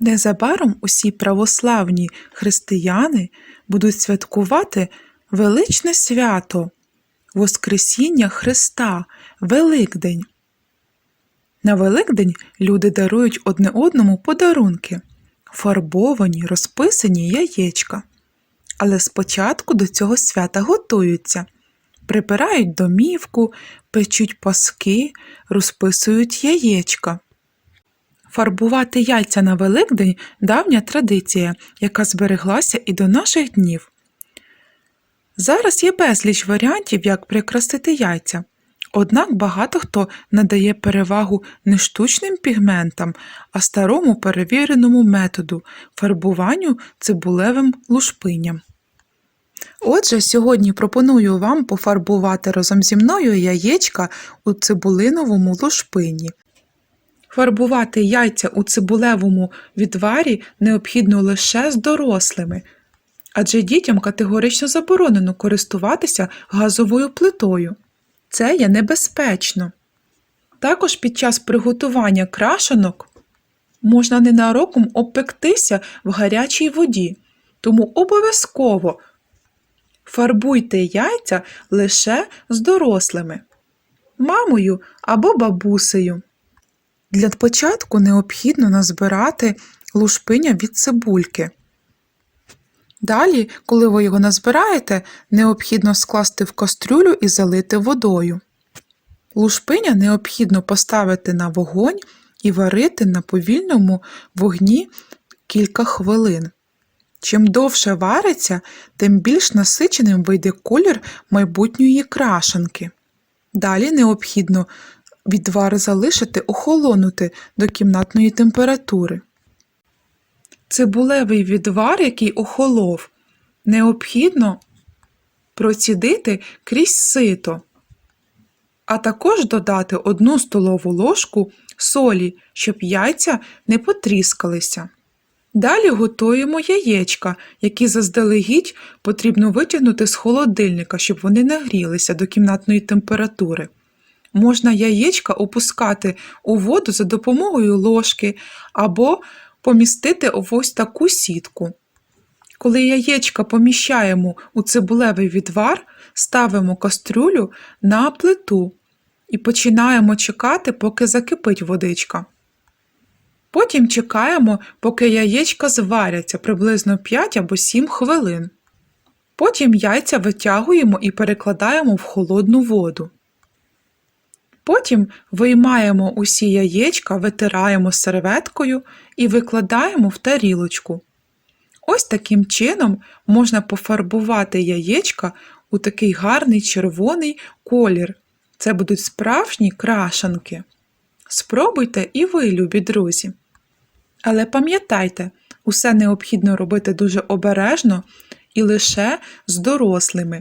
Незабаром усі православні християни будуть святкувати величне свято Воскресіння Христа, Великдень. На Великдень люди дарують одне одному подарунки, фарбовані, розписані яєчка. Але спочатку до цього свята готуються, прибирають домівку, печуть паски, розписують яєчка. Фарбувати яйця на Великдень давня традиція, яка збереглася і до наших днів. Зараз є безліч варіантів, як прикрасити яйця. Однак багато хто надає перевагу не штучним пігментам, а старому перевіреному методу фарбуванню цибулевим лушпинням. Отже, сьогодні пропоную вам пофарбувати разом зі мною яєчка у цибулиновому лушпині. Фарбувати яйця у цибулевому відварі необхідно лише з дорослими, адже дітям категорично заборонено користуватися газовою плитою. Це є небезпечно. Також під час приготування крашенок можна ненароком обпектися в гарячій воді, тому обов'язково фарбуйте яйця лише з дорослими, мамою або бабусею. Для початку необхідно назбирати лушпиня від цибульки. Далі, коли ви його назбираєте, необхідно скласти в кастрюлю і залити водою. Лушпиня необхідно поставити на вогонь і варити на повільному вогні кілька хвилин. Чим довше вариться, тим більш насиченим вийде колір майбутньої крашенки. Далі необхідно відвар залишити охолонути до кімнатної температури. Цибулевий відвар, який охолов, необхідно процідити крізь сито, а також додати 1 столову ложку солі, щоб яйця не потріскалися. Далі готуємо яєчка, які заздалегідь потрібно витягнути з холодильника, щоб вони нагрілися до кімнатної температури. Можна яєчка опускати у воду за допомогою ложки або помістити в ось таку сітку. Коли яєчка поміщаємо у цибулевий відвар, ставимо кастрюлю на плиту і починаємо чекати, поки закипить водичка. Потім чекаємо, поки яєчка зваряться приблизно 5 або 7 хвилин. Потім яйця витягуємо і перекладаємо в холодну воду. Потім виймаємо усі яєчка, витираємо серветкою і викладаємо в тарілочку. Ось таким чином можна пофарбувати яєчка у такий гарний червоний колір. Це будуть справжні крашанки. Спробуйте і ви, любі друзі. Але пам'ятайте, усе необхідно робити дуже обережно і лише з дорослими.